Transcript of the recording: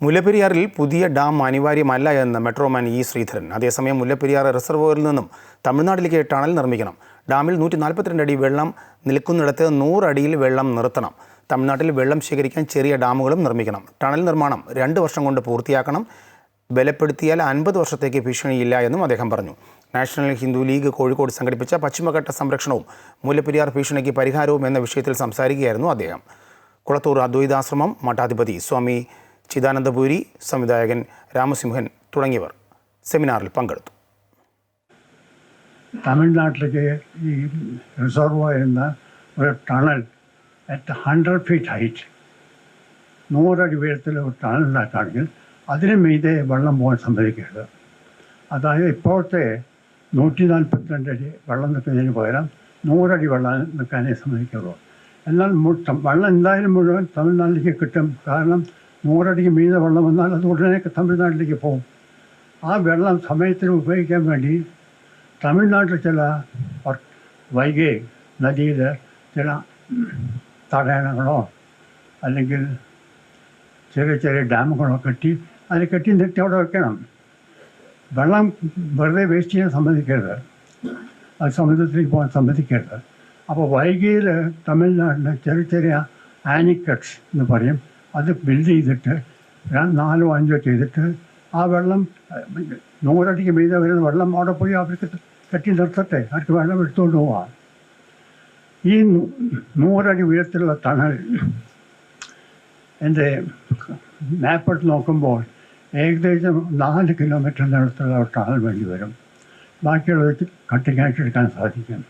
മുല്ലപ്പെരിയാറിൽ പുതിയ ഡാം അനിവാര്യമല്ല എന്ന് metro man E Sreedharan. അതേസമയം മുല്ലപ്പെരിയാർ റിസർവോയറിൽ നിന്നും തമിഴ്നാട്ടിലേക്ക് ടണൽ നിർമ്മിക്കണം. ഡാമിൽ നൂറ്റി നാൽപ്പത്തിരണ്ട് അടി വെള്ളം നിൽക്കുന്നിടത്ത് നൂറടിയിൽ വെള്ളം നിർത്തണം. തമിഴ്നാട്ടിൽ വെള്ളം ശേഖരിക്കാൻ ചെറിയ ഡാമുകളും നിർമ്മിക്കണം. ടണൽ നിർമ്മാണം രണ്ട് വർഷം കൊണ്ട് പൂർത്തിയാക്കണം. ബലപ്പെടുത്തിയാൽ അൻപത് വർഷത്തേക്ക് ഭീഷണിയില്ല എന്നും അദ്ദേഹം പറഞ്ഞു. നാഷണൽ ഹിന്ദു ലീഗ് കോഴിക്കോട് സംഘടിപ്പിച്ച പശ്ചിമഘട്ട സംരക്ഷണവും മുല്ലപ്പെരിയാർ ഭീഷണിക്ക് പരിഹാരവും എന്ന വിഷയത്തിൽ സംസാരിക്കുകയായിരുന്നു അദ്ദേഹം. കുളത്തൂർ അദ്വൈതാശ്രമം മഠാധിപതി സ്വാമി ചിദാനന്ദപുരി സംവിധായകൻ രാമസിംഹൻ തുടങ്ങിയവർ സെമിനാറിൽ പങ്കെടുത്തു. തമിഴ്നാട്ടിലേക്ക് ഈ റിസർവ് എന്ന ഒരു tunnel at hundred feet height നൂറടി ഉയരത്തിൽ ഒരു ടണൽ ഉണ്ടാക്കുകയാണെങ്കിൽ അതിന് മീതെ വെള്ളം പോകാൻ സമ്മതിക്കരുത് അതായത് ഇപ്പോഴത്തെ നൂറ്റി നാൽപ്പത്തിരണ്ട് അടി വെള്ളം നിൽക്കുന്നതിന് പകരം നൂറടി വെള്ളം നിൽക്കാനേ സമ്മതിക്കുള്ളൂ എന്നാൽ വെള്ളം എന്തായാലും മുഴുവൻ തമിഴ്നാട്ടിലേക്ക് കിട്ടും. കാരണം നൂറടിക്ക് മീതെ വെള്ളം വന്നാൽ അത് ഉടനെ തമിഴ്നാട്ടിലേക്ക് പോകും. ആ വെള്ളം സമയത്തിന് ഉപയോഗിക്കാൻ വേണ്ടി തമിഴ്നാട്ടിൽ ചില വൈകി നദിയിൽ ചില തടയണങ്ങളോ അല്ലെങ്കിൽ ചെറിയ ചെറിയ ഡാമുകളോ കെട്ടി അതിൽ കെട്ടി നിർത്തി അവിടെ വെക്കണം. വെള്ളം വെറുതെ വേസ്റ്റ് ചെയ്യാൻ സമ്മതിക്കരുത്. അത് സമുദ്രത്തിലേക്ക് പോകാൻ സമ്മതിക്കരുത്. അപ്പോൾ വൈകിയിൽ തമിഴ്നാട്ടിൽ ചെറിയ ചെറിയ ആനിക്കട്സ് എന്ന് പറയും. അത് ബിൽഡ് ചെയ്തിട്ട് നാലോ അഞ്ചോ ചെയ്തിട്ട് ആ വെള്ളം നൂറടിക്ക് മീതെ വരുന്ന വെള്ളം അവിടെ പോയി അവർക്ക് കെട്ടി നിർത്തട്ടെ. അവർക്ക് വെള്ളം എടുത്തുകൊണ്ട് പോവാം. ഈ നൂറടി ഉയരത്തിലുള്ള തണൽ എന്റെ മാപ്പിട്ട് നോക്കുമ്പോൾ ഏകദേശം നാല് കിലോമീറ്റർ നടത്തുള്ള ടണൽ വേണ്ടി വരും. ബാക്കിയുള്ളത് കട്ടിങ്ങായിട്ട് എടുക്കാൻ സാധിക്കും.